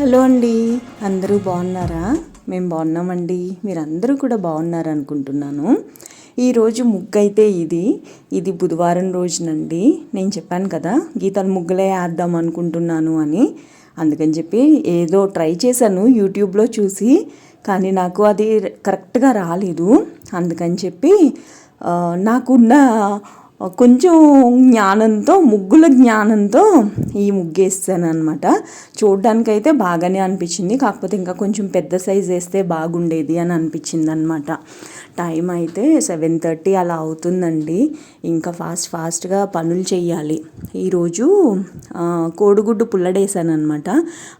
Hello అండి. అందరూ బాగున్నారా? మేము బాగున్నామండి. మీరందరూ కూడా బాగున్నారనుకుంటున్నాను. ఈరోజు ముగ్గు అయితే ఇది. ఇది బుధవారం రోజునండి. నేను చెప్పాను కదా గీతలు ముగ్గులే వేద్దాం అనుకుంటున్నాను అని. అందుకని చెప్పి ఏదో ట్రై చేశాను యూట్యూబ్లో చూసి కానీ నాకు అది కరెక్ట్గా రాలేదు. అందుకని చెప్పి నాకున్న కొంచెం జ్ఞానంతో ముగ్గుల జ్ఞానంతో ఈ ముగ్గేస్తాను అనమాట చూడ్డానికైతే బాగానే అనిపించింది. కాకపోతే ఇంకా కొంచెం పెద్ద సైజ్ వేస్తే బాగుండేది అని అనిపించింది అనమాట టైం అయితే సెవెన్ థర్టీ అలా అవుతుందండి. ఇంకా ఫాస్ట్ ఫాస్ట్గా పనులు చేయాలి ఈరోజు కోడిగుడ్డు పుల్లడేసాను అనమాట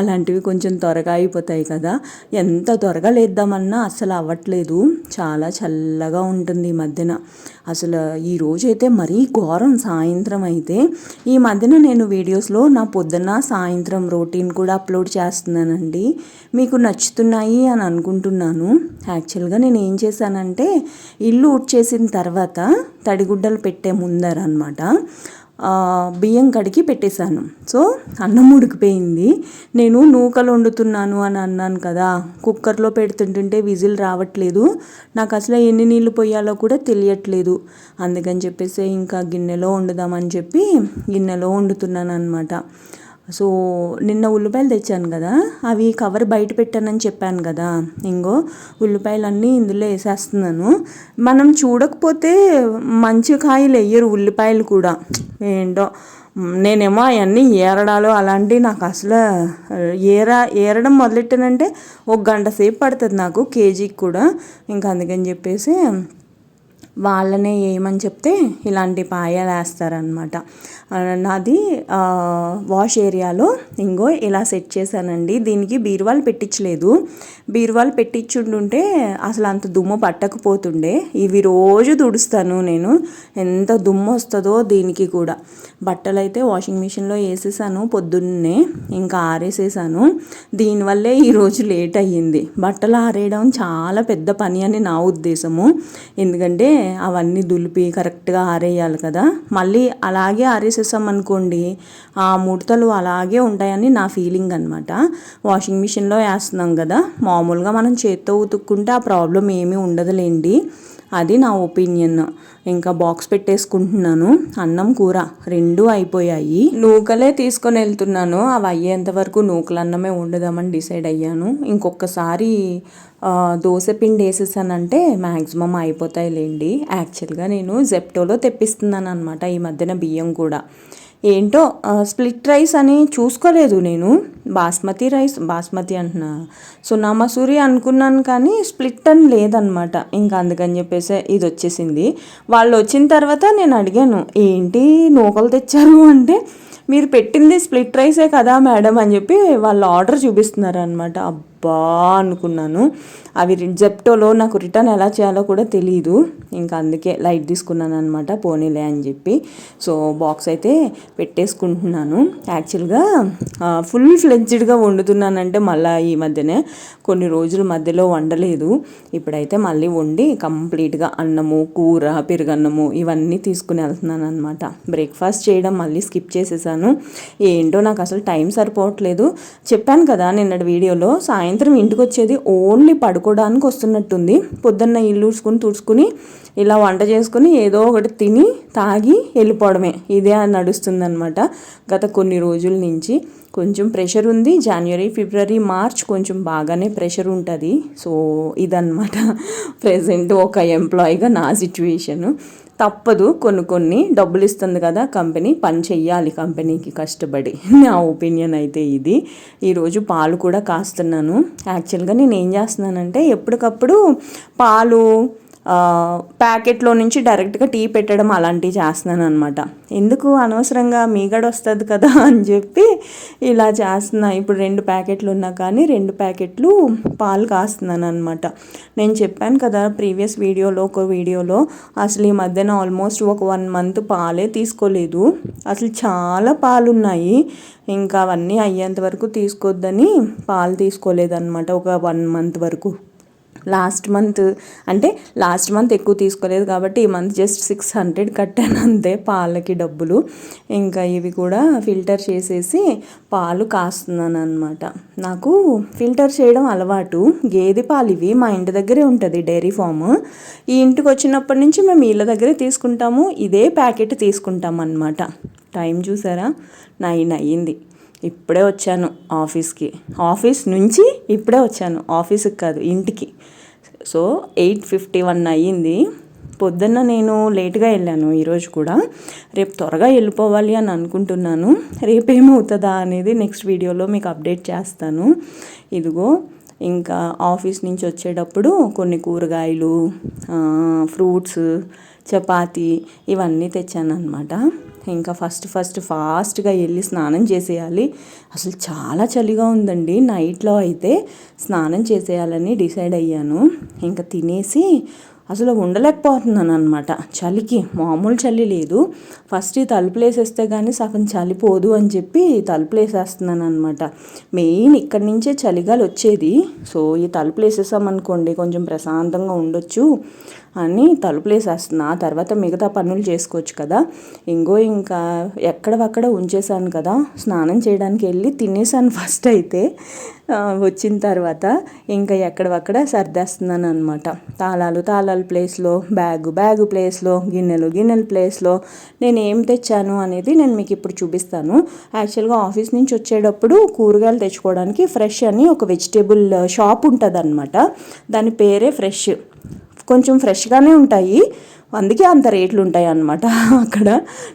అలాంటివి కొంచెం త్వరగా అయిపోతాయి కదా. ఎంత త్వరగా లేద్దామన్నా అసలు అవ్వట్లేదు. చాలా చల్లగా ఉంటుంది ఈ మధ్యన. అసలు ఈ రోజైతే అయితే మరీ ఘోరం సాయంత్రం అయితే. ఈ మధ్యన నేను వీడియోస్లో నా పొద్దున్న సాయంత్రం రొటీన్ కూడా అప్లోడ్ చేస్తున్నానండి. మీకు నచ్చుతున్నాయి అని అనుకుంటున్నాను. యాక్చువల్గా నేను ఏం చేశానంటే ఇల్లు ఉడ్చేసిన తర్వాత తడిగుడ్డలు పెట్టే ముందర అనమాట బియ్యం కడిగి పెట్టేశాను. సో అన్నం ఉడికిపోయింది. నేను నూకలు వండుతున్నాను అని అన్నాను కదా కుక్కర్లో పెడుతుంటుంటే విజిల్ రావట్లేదు. నాకు అసలు ఎన్ని నీళ్ళు పోయాలో కూడా తెలియట్లేదు. అందుకని చెప్పేసి ఇంకా గిన్నెలో వండుదామని చెప్పి గిన్నెలో వండుతున్నాను అనమాట సో నిన్న ఉల్లిపాయలు తెచ్చాను కదా అవి కవర్ బయట పెట్టానని చెప్పాను కదా ఇంగో ఉల్లిపాయలన్నీ ఇందులో వేసేస్తున్నాను. మనం చూడకపోతే మంచి కాయలు వేయరు ఉల్లిపాయలు కూడా. ఏంటో నేనేమో అవన్నీ ఏరడాలు అలాంటివి నాకు అసలు ఏర ఏరడం మొదలెట్టానంటే ఒక గంట సేపు పడుతుంది నాకు కేజీకి కూడా. ఇంకా అందుకని చెప్పేసి వాళ్ళనే వేయమని చెప్తే ఇలాంటి పాయాలు వేస్తారనమాట నాది వాష్ ఏరియాలో ఇంగో ఇలా సెట్ చేశానండి. దీనికి బీరువాలు పెట్టించలేదు. బీరువాలు పెట్టించుంటుంటే అసలు అంత దుమ్ము పట్టకపోతుండే. ఇవి రోజు తుడుస్తాను నేను. ఎంత దుమ్ము వస్తుందో దీనికి కూడా. బట్టలు అయితే వాషింగ్ మిషన్లో వేసేసాను పొద్దున్నే ఇంకా ఆరేసేసాను. దీనివల్లే ఈరోజు లేట్ అయ్యింది. బట్టలు ఆరేయడం చాలా పెద్ద పని అని నా ఉద్దేశము. ఎందుకంటే అవన్నీ దులిపి కరెక్ట్గా ఆరేయాలి కదా. మళ్ళీ అలాగే ఆరేసేసాం అనుకోండి ఆ ముడతలు అలాగే ఉంటాయని నా ఫీలింగ్ అనమాట వాషింగ్ మిషన్లో వేస్తున్నాం కదా. మామూలుగా మనం చేత్తో ఉతుక్కుంటే ఆ ప్రాబ్లం ఏమీ ఉండదులేండి. అది నా ఒపీనియన్. ఇంకా బాక్స్ పెట్టేసుకుంటున్నాను. అన్నం కూర రెండు అయిపోయాయి. నూకలే తీసుకొని వెళ్తున్నాను. అవి అయ్యేంత వరకు నూకలు అన్నమే వండుదామని డిసైడ్ అయ్యాను. ఇంకొకసారి దోశ పిండి వేసేసానంటే మ్యాక్సిమం అయిపోతాయిలేండి. యాక్చువల్గా నేను జెప్టోలో తెప్పిస్తున్నాను అనమాట ఈ మధ్యన బియ్యం కూడా. ఏంటో స్ప్లిట్ రైస్ అని చూసుకోలేదు నేను. బాస్మతి రైస్ బాస్మతి అంటున్నా. సున్నా మసూరి అనుకున్నాను కానీ స్ప్లిట్ అని లేదనమాట ఇంకా అందుకని చెప్పేసి ఇది వచ్చేసింది. వాళ్ళు వచ్చిన తర్వాత నేను అడిగాను ఏంటి నూకలు తెచ్చారు? అంటే మీరు పెట్టింది స్ప్లిట్ రైసే కదా మేడం అని చెప్పి వాళ్ళు ఆర్డర్ చూపిస్తున్నారు అనమాట అబ్బా అనుకున్నాను. అవి జెప్టోలో నాకు రిటర్న్ ఎలా చేయాలో కూడా తెలియదు ఇంకా అందుకే లైట్ తీసుకున్నాను అనమాట పోనీలే అని చెప్పి. సో బాక్స్ అయితే పెట్టేసుకుంటున్నాను. యాక్చువల్గా ఫుల్ ఫ్లెడ్జ్డ్గా వండుతున్నానంటే మళ్ళీ ఈ మధ్యనే కొన్ని రోజుల మధ్యలో వండలేదు. ఇప్పుడైతే మళ్ళీ వండి కంప్లీట్గా అన్నము కూర పెరుగన్నము ఇవన్నీ తీసుకుని వెళ్తున్నాను అనమాట బ్రేక్ఫాస్ట్ చేయడం మళ్ళీ స్కిప్ చేసేసాను. ఏంటో నాకు అసలు టైం సరిపోవట్లేదు. చెప్పాను కదా నిన్నటి వీడియోలో సాయంత్రం ఇంటికి వచ్చేది ఓన్లీ పడుకోవడానికి వస్తున్నట్టుంది. పొద్దున్న ఇల్లు ఊడ్చుకుని తుడుచుకుని ఇలా వంట చేసుకుని ఏదో ఒకటి తిని తాగి వెళ్ళిపోవడమే. ఇదే నడుస్తుంది అనమాట గత కొన్ని రోజుల నుంచి. కొంచెం ప్రెషర్ ఉంది. జనవరి ఫిబ్రవరి మార్చ్ కొంచెం బాగానే ప్రెషర్ ఉంటుంది. సో ఇదన్నమాట. ప్రజెంట్ ఒక ఎంప్లాయీగా నా సిచ్యువేషను తప్పదు. కొన్ని కొన్ని డబ్బులు ఇస్తుంది కదా కంపెనీ పని చెయ్యాలి. కంపెనీకి కష్టపడి. నా ఒపీనియన్ అయితే ఇది. ఈరోజు పాలు కూడా కాస్తున్నాను. యాక్చువల్గా నేను ఏం చేస్తున్నానంటే ఎప్పటికప్పుడు పాలు ప్యాకెట్లో నుంచి డైరెక్ట్గా టీ పెట్టడం అలాంటివి చేస్తున్నాను అనమాట ఎందుకు అనవసరంగా మీగడ వస్తుంది కదా అని చెప్పి ఇలా చేస్తున్నా. ఇప్పుడు రెండు ప్యాకెట్లు ఉన్నా కానీ రెండు ప్యాకెట్లు పాలు కాస్తున్నాను అనమాట నేను చెప్పాను కదా ప్రీవియస్ వీడియోలో ఒక వీడియోలో అసలు ఈ మధ్యన ఆల్మోస్ట్ ఒక వన్ మంత్ పాలే తీసుకోలేదు. అసలు చాలా పాలు ఉన్నాయి ఇంకా అవన్నీ అయ్యేంత వరకు తీసుకోవద్దని పాలు తీసుకోలేదన్నమాట ఒక వన్ మంత్ వరకు. లాస్ట్ మంత్ అంటే లాస్ట్ మంత్ ఎక్కువ తీసుకోలేదు కాబట్టి ఈ మంత్ జస్ట్ సిక్స్ హండ్రెడ్ కట్టాను అంతే పాలకి డబ్బులు. ఇంకా ఇవి కూడా ఫిల్టర్ చేసేసి పాలు కాస్తున్నాను అనమాట నాకు ఫిల్టర్ చేయడం అలవాటు. గేదె పాలు ఇవి మా ఇంటి దగ్గరే ఉంటుంది డైరీ ఫామ్. ఈ ఇంటికి వచ్చినప్పటి నుంచి మేము వీళ్ళ దగ్గరే తీసుకుంటాము. ఇదే ప్యాకెట్ తీసుకుంటాం అనమాట టైం చూసారా? నైన్ అయ్యింది. ఇప్పుడే వచ్చాను ఆఫీస్కి. ఆఫీస్ నుంచి ఇప్పుడే వచ్చాను. ఆఫీస్కి కాదు ఇంటికి. సో ఎయిట్ ఫిఫ్టీ వన్ అయ్యింది. పొద్దున్న నేను లేట్గా వెళ్ళాను ఈరోజు కూడా. రేపు త్వరగా వెళ్ళిపోవాలి అని అనుకుంటున్నాను. రేపు ఏమవుతుందా అనేది నెక్స్ట్ వీడియోలో మీకు అప్డేట్ చేస్తాను. ఇదిగో ఇంకా ఆఫీస్ నుంచి వచ్చేటప్పుడు కొన్ని కూరగాయలు ఫ్రూట్స్ చపాతీ ఇవన్నీ తెచ్చాను అనమాట ఇంకా ఫస్ట్ ఫస్ట్ ఫాస్ట్గా వెళ్ళి స్నానం చేసేయాలి. అసలు చాలా చలిగా ఉందండి. నైట్లో అయితే స్నానం చేసేయాలని డిసైడ్ అయ్యాను. ఇంకా తినేసి అసలు ఉండలేకపోతున్నాను అనమాట చలికి మామూలు చలి లేదు. ఫస్ట్ ఈ తలుపులు వేసేస్తే కానీ సగం చలిపోదు అని చెప్పి తలుపులు వేసేస్తున్నాను అనమాట మెయిన్ ఇక్కడి నుంచే చలిగాలు వచ్చేది సో ఈ తలుపులు వేసేసామనుకోండి కొంచెం ప్రశాంతంగా ఉండొచ్చు. అని తలుపులేసేస్తున్నా. ఆ తర్వాత మిగతా పనులు చేసుకోవచ్చు కదా. ఇంకో ఇంకా ఎక్కడవక్కడ ఉంచేసాను కదా. స్నానం చేయడానికి వెళ్ళి తినేసాను ఫస్ట్ అయితే. వచ్చిన తర్వాత ఇంకా ఎక్కడవక్కడ సర్దేస్తున్నాను అనమాట తాళాలు తాళాలు ప్లేస్లో బ్యాగు బ్యాగు ప్లేస్లో గిన్నెలు గిన్నెలు ప్లేస్లో నేను ఏం తెచ్చాను అనేది నేను మీకు ఇప్పుడు చూపిస్తాను. యాక్చువల్గా ఆఫీస్ నుంచి వచ్చేటప్పుడు కూరగాయలు తెచ్చుకోవడానికి ఫ్రెష్ అని ఒక వెజిటేబుల్ షాప్ ఉంటుంది దాని పేరే ఫ్రెష్ కొంచెం ఫ్రెష్గానే ఉంటాయి. అందుకే అంత రేట్లు ఉంటాయి అన్నమాట. అక్కడ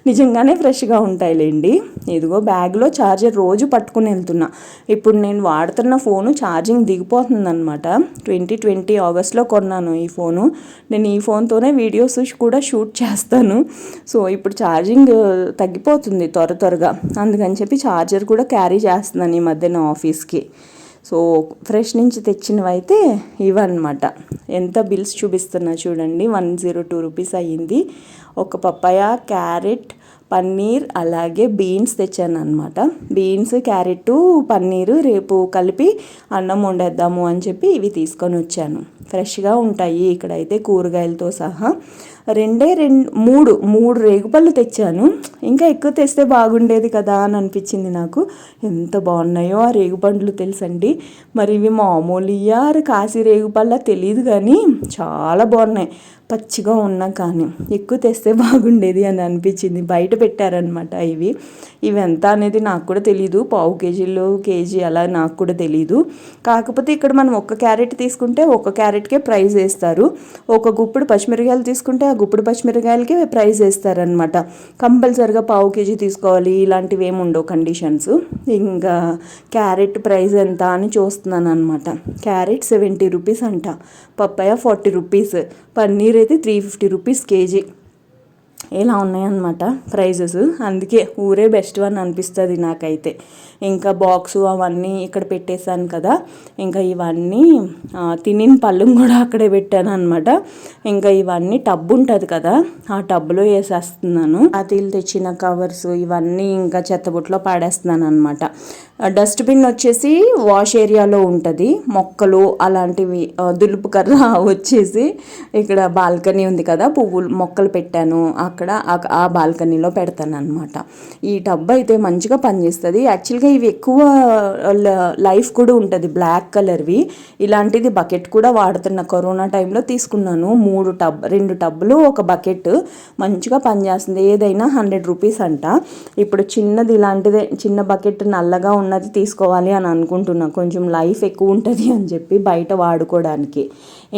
నిజంగానే ఫ్రెష్గా ఉంటాయిలేండి. ఇదిగో బ్యాగ్లో ఛార్జర్ రోజు పట్టుకుని వెళ్తున్నా. ఇప్పుడు నేను వాడుతున్న ఫోను ఛార్జింగ్ దిగిపోతుందన్నమాట. ట్వంటీ ట్వంటీ ఆగస్ట్లో కొన్నాను ఈ ఫోను. నేను ఈ ఫోన్తోనే వీడియోస్ కూడా షూట్ చేస్తాను. సో ఇప్పుడు ఛార్జింగ్ తగ్గిపోతుంది త్వర త్వరగా. అందుకని చెప్పి ఛార్జర్ కూడా క్యారీ చేస్తున్నాను ఈ మధ్యన ఆఫీస్కి. సో ఫ్రెష్ నుంచి తెచ్చినవి అయితే ఇవన్నమాట. ఎంత బిల్స్ చూపిస్తున్నా చూడండి. వన్ జీరో టూ రూపీస్ అయ్యింది. ఒక పప్పాయ క్యారెట్ పన్నీర్ అలాగే బీన్స్ తెచ్చాను అనమాట బీన్స్ క్యారెట్ పన్నీరు రేపు కలిపి అన్నం వండేద్దాము అని చెప్పి ఇవి తీసుకొని వచ్చాను. ఫ్రెష్గా ఉంటాయి ఇక్కడైతే కూరగాయలతో సహా. రెండే రెండు మూడు మూడు రేగుపళ్ళు తెచ్చాను. ఇంకా ఎక్కువ తెస్తే బాగుండేది కదా అని అనిపించింది నాకు. ఎంత బాగున్నాయో ఆ రేగుపండ్లు తెలుసండి. మరి ఇవి మామూలు ఇయ్యారు కాశీ రేగుపళ్ళ తెలియదు కానీ చాలా బాగున్నాయి. పచ్చిగా ఉన్నా కానీ ఎక్కువ తెస్తే బాగుండేది అని అనిపించింది. బయట పెట్టారనమాట ఇవి. ఇవి ఎంత అనేది నాకు కూడా తెలియదు పావు కేజీలు కేజీ అలా నాకు కూడా తెలియదు కాకపోతే ఇక్కడ మనం ఒక క్యారెట్ తీసుకుంటే ఒక క్యారెట్కే ప్రైస్ వేస్తారు. ఒక గుప్పుడు పచ్చిమిరకాయలు తీసుకుంటే ఆ గుప్పుడు పచ్చిమిరకాయలకి ప్రైస్ వేస్తారనమాట కంపల్సరిగా పావు కేజీ తీసుకోవాలి ఇలాంటివి ఏమి ఉండవు కండిషన్స్. ఇంకా క్యారెట్ ప్రైస్ ఎంత అని చూస్తున్నాను అనమాట క్యారెట్ సెవెంటీ రూపీస్ అంట పప్పాయ ఫార్టీ రూపీస్ పన్నీర్ అయితే త్రీ ఫిఫ్టీ రూపీస్ కేజీ. ఇలా ఉన్నాయన్నమాట ప్రైజెస్. అందుకే ఊరే బెస్ట్ వన్ అనిపిస్తుంది నాకైతే. ఇంకా బాక్స్ అవన్నీ ఇక్కడ పెట్టేశాను కదా. ఇంకా ఇవన్నీ తినిన పళ్ళం కూడా అక్కడే పెట్టాను అనమాట ఇంకా ఇవన్నీ టబ్ ఉంటుంది కదా ఆ టబ్లో వేసేస్తున్నాను. అతిలు తెచ్చిన కవర్స్ ఇవన్నీ ఇంకా చెత్తబుట్లో పాడేస్తున్నాను అనమాట డస్ట్బిన్ వచ్చేసి వాష్ ఏరియాలో ఉంటుంది. మొక్కలు అలాంటివి దులుపు కర్ర వచ్చేసి ఇక్కడ బాల్కనీ ఉంది కదా పువ్వులు మొక్కలు పెట్టాను. అక్కడ ఆ బాల్కనీలో పెడతాను అనమాట ఈ టబ్ అయితే మంచిగా పనిచేస్తుంది. యాక్చువల్గా ఇవి ఎక్కువ లైఫ్ కూడా ఉంటుంది బ్లాక్ కలర్వి. ఇలాంటిది బకెట్ కూడా వాడుతున్న కరోనా టైంలో తీసుకున్నాను. మూడు టబ్ రెండు టబ్బులు ఒక బకెట్ మంచిగా పనిచేస్తుంది. ఏదైనా హండ్రెడ్ రూపీస్ అంట. ఇప్పుడు చిన్నది ఇలాంటిదే చిన్న బకెట్ నల్లగా ఉన్నది తీసుకోవాలి అని అనుకుంటున్నా. కొంచెం లైఫ్ ఎక్కువ ఉంటుంది అని చెప్పి బయట వాడుకోవడానికి.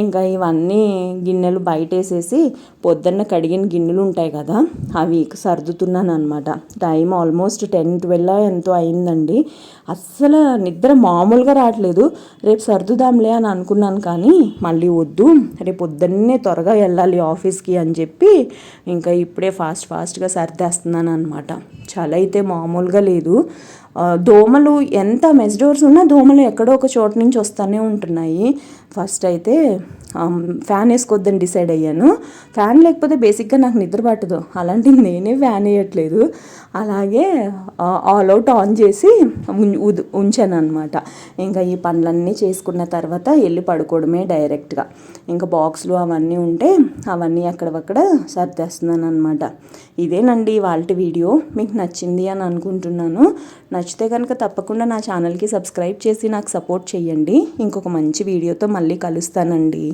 ఇంకా ఇవన్నీ గిన్నెలు బయట వేసేసి పొద్దున్న కడిగిన గిన్నెలు ఉంటాయి కదా అవి సర్దుతున్నాను అనమాట టైం ఆల్మోస్ట్ టెన్ ట్వెల్వ్ ఎంతో అయిందండి. అస్సలు నిద్ర మామూలుగా రావట్లేదు. రేపు సర్దుదాంలే అని అనుకున్నాను కానీ మళ్ళీ వద్దు రేపు పొద్దున్నే త్వరగా వెళ్ళాలి ఆఫీస్కి అని చెప్పి ఇంకా ఇప్పుడే ఫాస్ట్ ఫాస్ట్గా సర్దేస్తున్నాను అనమాట చలి అయితే మామూలుగా లేదు. దోమలు ఎంత మెస్డోర్స్ ఉన్నా దోమలు ఎక్కడో ఒక చోట నుంచి వస్తూనే ఉంటున్నాయి. ఫస్ట్ అయితే ఫ్యాన్ వేసుకోవద్దని డిసైడ్ అయ్యాను. ఫ్యాన్ లేకపోతే బేసిక్గా నాకు నిద్ర పట్టదు. అలాంటిది నేనే ఫ్యాన్ వేయట్లేదు. అలాగే ఆల్ అవుట్ ఆన్ చేసి ఉంచాను అనమాట ఇంకా ఈ పనులన్నీ చేసుకున్న తర్వాత వెళ్ళి పడుకోవడమే డైరెక్ట్గా ఇంకా బాక్స్లు అవన్నీ ఉంటే అవన్నీ అక్కడక్కడ సర్దేస్తున్నాను అనమాట ఇదేనండి వాళ్ళ వీడియో మీకు నచ్చింది అని అనుకుంటున్నాను. నచ్చితే కనుక తప్పకుండా నా ఛానల్కి సబ్స్క్రైబ్ చేసి నాకు సపోర్ట్ చేయండి. ఇంకొక మంచి వీడియోతో మళ్ళీ కలుస్తానండి.